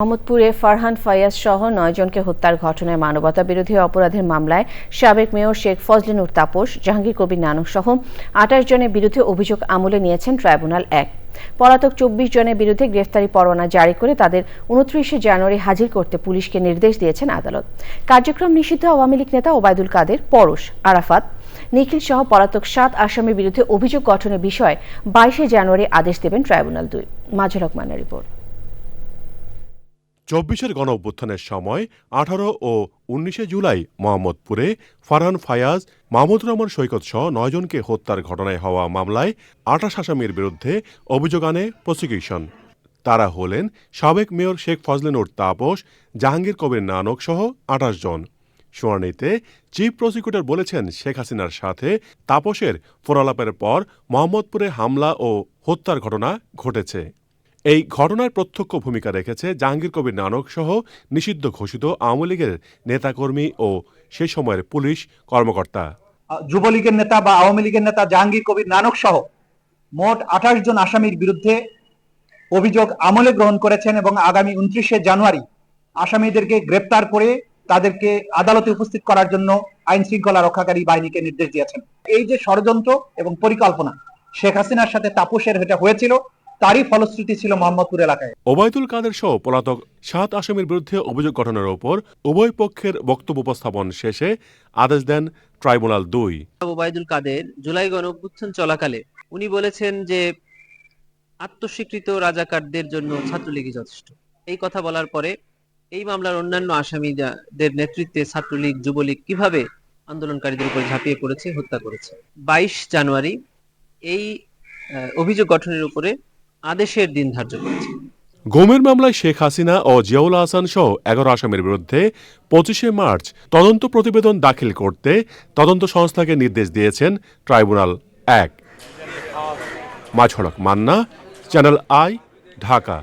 মোহাম্মদপুরে ফারহান ফায়াজ সহ নয়জনকে হত্যার ঘটনায় মানবতা বিরোধী অপরাধের মামলায় সাবেক মেয়র শেখ ফজলিনুর তাপস, জাহাঙ্গীর কবির নানক সহ আঠাশ জনের বিরুদ্ধে অভিযোগ আমলে নিয়েছেন ট্রাইব্যুনাল এক। পলাতক চব্বিশ জনের বিরুদ্ধে গ্রেফতারি পরোয়ানা জারি করে তাদের উনত্রিশে জানুয়ারি হাজির করতে পুলিশকে নির্দেশ দিয়েছেন আদালত। কার্যক্রম নিষিদ্ধ আওয়ামী লীগ নেতা ওবায়দুল কাদের, পরশ, আরাফাত, নিখিল সহ পলাতক সাত আসামির বিরুদ্ধে অভিযোগ গঠনের বিষয়ে বাইশে জানুয়ারি আদেশ দেবেন ট্রাইব্যুনাল দুই। মাজল হকমান্না রিপোর্ট। চব্বিশের গণ অভ্যুত্থানের সময় আঠারো ও উনিশে জুলাই মোহাম্মদপুরে ফারহান ফায়াজ মাহমুদ রহমান সৈকত সহ নয়জনকে হত্যার ঘটনায় হওয়া মামলায় আঠাশ আসামির বিরুদ্ধে অভিযোগ আনে প্রসিকিউশন। তারা হলেন সাবেক মেয়র শেখ ফজলেনুর তাপস, জাহাঙ্গীর কবির নানক সহ আঠাশ জন। শুনানিতে চিফ প্রসিকিউটর বলেছেন শেখ হাসিনার সাথে তাপসের ফোরালাপের পর মোহাম্মদপুরে হামলা ও হত্যার ঘটনা ঘটেছে। এই ঘটনার প্রত্যক্ষ ভূমিকা রেখেছে জাহাঙ্গীর কবির নানক সহ নিষিদ্ধ ঘোষিত আওয়ামী লীগের নেতাকর্মী ও সে সময়ের পুলিশ কর্মকর্তা। যুবলীগের নেতা বা আওয়ামী লীগের নেতা জাহাঙ্গীর কবির নানক সহ মোট আঠাশ জন আসামির বিরুদ্ধে অভিযোগ আমলে গ্রহণ করেছেন এবং আগামী উনত্রিশে জানুয়ারি আসামিদেরকে গ্রেপ্তার করে তাদেরকে আদালতে উপস্থিত করার জন্য আইন শৃঙ্খলা রক্ষাকারী বাহিনীকে নির্দেশ দিয়েছেন। এই যে ষড়যন্ত্র এবং পরিকল্পনা শেখ হাসিনার সাথে তাপসের এটা হয়েছিল তারই ফলশ্রুতি ছিল মোহাম্মদপুর এলাকায়। ওবায়দুল কাদের সহ পলাতক সাত আসামির বিরুদ্ধে অভিযোগ গঠনের ওপর উভয় পক্ষের বক্তব্য উপস্থাপন শেষে আদেশ দেন ট্রাইব্যুনাল দুই। ওবায়দুল কাদের জুলাই গণ অভ্যুত্থান চলাকালে উনি বলেছেন যে আত্মস্বীকৃত রাজাকারদের জন্য ছাত্রলীগই যথেষ্ট। এই কথা বলার পরে এই মামলার অন্যান্য আসামিদের নেতৃত্বে ছাত্রলীগ যুবলীগ কীভাবে আন্দোলনকারীদের উপর ঝাঁপিয়ে পড়েছে হত্যা করেছে। বাইশ জানুয়ারি এই অভিযোগ গঠনের উপরে আদেশের দিন ধার্য করেছে। গোমের মামলায় শেখ হাসিনা ও জিয়াউল আহসান সহ এগারো আসামের বিরুদ্ধে পঁচিশে মার্চ তদন্ত প্রতিবেদন দাখিল করতে তদন্ত সংস্থাকে নির্দেশ দিয়েছেন ট্রাইব্যুনাল এক। মাঝড়ক মান্না, চ্যানেল আই, ঢাকা।